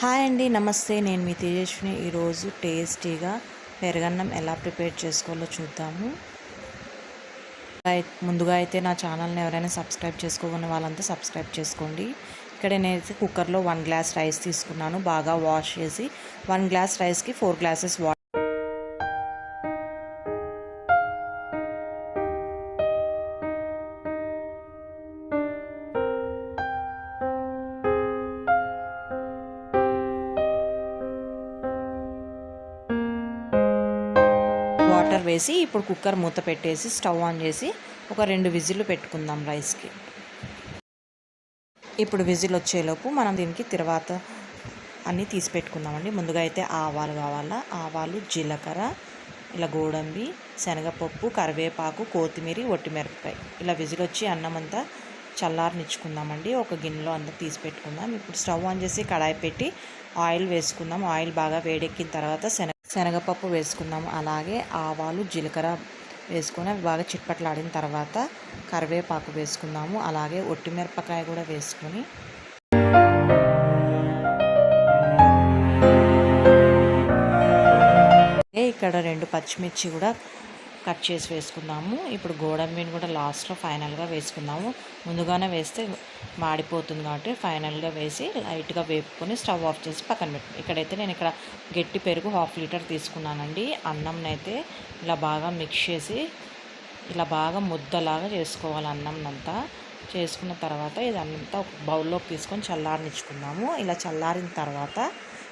Hi అండి నమస్తే. నేను మీ తేజస్విని. ఈరోజు టేస్టీగా పెరగన్నం ఎలా ప్రిపేర్ చేసుకోవాలో చూద్దాము. ముందుగా అయితే నా ఛానల్ని ఎవరైనా సబ్స్క్రైబ్ చేసుకోకుండా వాళ్ళంతా సబ్స్క్రైబ్ చేసుకోండి. ఇక్కడ నేనైతే కుక్కర్లో వన్ గ్లాస్ రైస్ తీసుకున్నాను. బాగా వాష్ చేసి వన్ గ్లాస్ రైస్కి ఫోర్ గ్లాసెస్ వాటర్ వాటర్ వేసి ఇప్పుడు కుక్కర్ మూత పెట్టేసి స్టవ్ ఆన్ చేసి ఒక రెండు విజిల్లు పెట్టుకుందాం రైస్కి. ఇప్పుడు విజిల్ వచ్చేలోపు మనం దీనికి తర్వాత అన్నీ తీసి పెట్టుకుందామండి. ముందుగా అయితే ఆవాలు కావాలా? ఆవాలు జీలకర్ర ఇలా గోడంబి శనగపప్పు కరివేపాకు కొత్తిమీర ఒట్టిమిరపకాయ. ఇలా విజిల్ వచ్చి అన్నం అంతా చల్లారనిచ్చుకుందామండి. ఒక గిన్నెలో అంతా తీసి పెట్టుకుందాం. ఇప్పుడు స్టవ్ ఆన్ చేసి కడాయి పెట్టి ఆయిల్ వేసుకుందాం. ఆయిల్ బాగా వేడెక్కిన తర్వాత శనగ శనగపప్పు వేసుకుందాము. అలాగే ఆవాలు జీలకర్ర వేసుకొని అవి బాగా చిట్పట్లాడిన తర్వాత కరివేపాకు వేసుకుందాము. అలాగే ఒట్టిమిరపకాయ కూడా వేసుకొని ఇక్కడ రెండు పచ్చిమిర్చి కూడా కట్ చేసి వేసుకుందాము. ఇప్పుడు గోడంబిని కూడా లాస్ట్లో ఫైనల్గా వేసుకుందాము. ముందుగానే వేస్తే మాడిపోతుంది కాబట్టి ఫైనల్గా వేసి లైట్గా వేపుకొని స్టవ్ ఆఫ్ చేసి పక్కన పెట్టు. ఇక్కడైతే నేను ఇక్కడ గట్టి పెరుగు హాఫ్ లీటర్ తీసుకున్నానండి. అన్నంనైతే ఇలా బాగా మిక్స్ చేసి ఇలా బాగా ముద్దలాగా చేసుకోవాలి అన్నంనంతా. చేసుకున్న తర్వాత ఇదంతా ఒక బౌల్లోకి తీసుకొని చల్లారనిచ్చుకుందాము. ఇలా చల్లారిన తర్వాత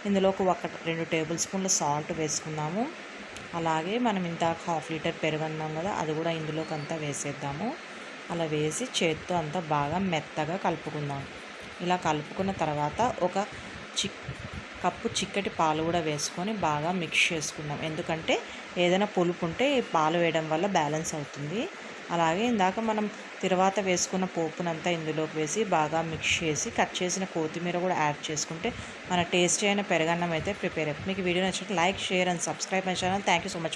ఇందులోకి ఒక రెండు టేబుల్ స్పూన్ల సాల్ట్ వేసుకుందాము. అలాగే మనం ఇంత హాఫ్ లీటర్ పెరుగన్నాం కదా అది కూడా ఇందులోకి అంతా వేసేద్దాము. అలా వేసి చేత్తో అంతా బాగా మెత్తగా కలుపుకుందాం. ఇలా కలుపుకున్న తర్వాత ఒక చిక్ కప్పు చిక్కటి పాలు కూడా వేసుకొని బాగా మిక్స్ చేసుకుందాం. ఎందుకంటే ఏదైనా పులుపు ఉంటే పాలు వేయడం వల్ల బ్యాలెన్స్ అవుతుంది. అలాగే ఇందాక మనం తర్వాత వేసుకున్న పోపునంతా ఇందులోకి వేసి బాగా మిక్స్ చేసి కట్ చేసిన కొత్తిమీర కూడా యాడ్ చేసుకుంటే మన టేస్టీ అయిన పెరగన్నం అయితే ప్రిపేర్ అవుతుంది మీకు వీడియో నచ్చినట్టు like share and subscribe my channel. Thank you so much